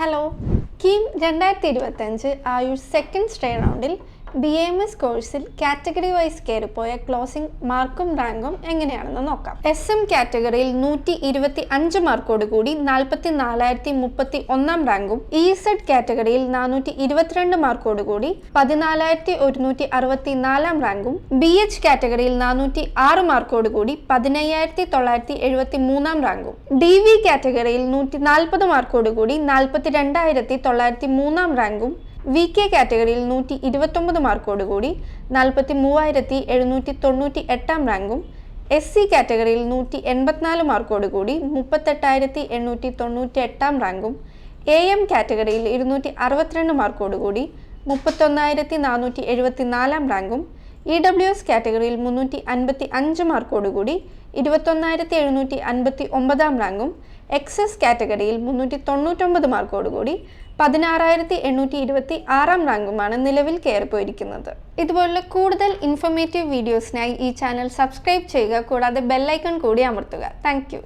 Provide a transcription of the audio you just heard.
Hello KEAM രണ്ടായിരത്തി ഇരുപത്തഞ്ച് AYUSH second stray റൗണ്ടിൽ ബി എം എസ് കോഴ്സിൽ കാറ്റഗറി വൈസ് കയറിപ്പോയ ക്ലോസിംഗ് മാർക്കും റാങ്കും എങ്ങനെയാണെന്ന് നോക്കാം. എസ് എം കാറ്റഗറിയിൽ നൂറ്റി ഇരുപത്തി അഞ്ച് മാർക്കോട് കൂടി നാൽപ്പത്തി നാലായിരത്തി മുപ്പത്തി ഒന്നാം റാങ്കും ഇ സെഡ് കാറ്റഗറിയിൽ നാനൂറ്റി ഇരുപത്തിരണ്ട് മാർക്കോട് കൂടി പതിനാലായിരത്തി ഒരുന്നൂറ്റി അറുപത്തി നാലാം റാങ്കും ബി എച്ച് കാറ്റഗറിയിൽ നാനൂറ്റി ആറ് മാർക്കോട് കൂടി പതിനയ്യായിരത്തി തൊള്ളായിരത്തി എഴുപത്തി മൂന്നാം റാങ്കും ഡി വി കാറ്റഗറിയിൽ നൂറ്റി നാൽപ്പത് മാർക്കോട് കൂടി നാൽപ്പത്തി രണ്ടായിരത്തി തൊള്ളായിരത്തി മൂന്നാം റാങ്കും വി കെ കാറ്റഗറിയിൽ നൂറ്റി ഇരുപത്തൊമ്പത് മാർക്കോട് കൂടി നാൽപ്പത്തി മൂവായിരത്തി എഴുന്നൂറ്റി തൊണ്ണൂറ്റി എട്ടാം റാങ്കും എസ് സി കാറ്റഗറിയിൽ നൂറ്റി എൺപത്തിനാല് മാർക്കോട് കൂടി മുപ്പത്തെട്ടായിരത്തി എണ്ണൂറ്റി തൊണ്ണൂറ്റി എട്ടാം റാങ്കും എ എം കാറ്റഗറിയിൽ ഇരുന്നൂറ്റി അറുപത്തിരണ്ട് മാർക്കോട് കൂടി മുപ്പത്തൊന്നായിരത്തി നാനൂറ്റി എഴുപത്തി നാലാം റാങ്കും ഇ ഡബ്ല്യു എസ് കാറ്റഗറിയിൽ മുന്നൂറ്റി അൻപത്തി അഞ്ച് മാർക്കോടുകൂടി ഇരുപത്തൊന്നായിരത്തി എഴുന്നൂറ്റി അൻപത്തി ഒമ്പതാം റാങ്കും എക്സസ് കാറ്റഗറിയിൽ മുന്നൂറ്റി തൊണ്ണൂറ്റൊമ്പത് മാർക്കോടുകൂടി പതിനാറായിരത്തി എണ്ണൂറ്റി ഇരുപത്തി ആറാം റാങ്കുമാണ് നിലവിൽ കയറിപ്പോയിരിക്കുന്നത്. ഇതുപോലുള്ള കൂടുതൽ ഇൻഫോർമേറ്റീവ് വീഡിയോസിനായി ഈ ചാനൽ സബ്സ്ക്രൈബ് ചെയ്യുക കൂടാതെ ബെല്ലൈക്കൺ കൂടി അമർത്തുക. താങ്ക്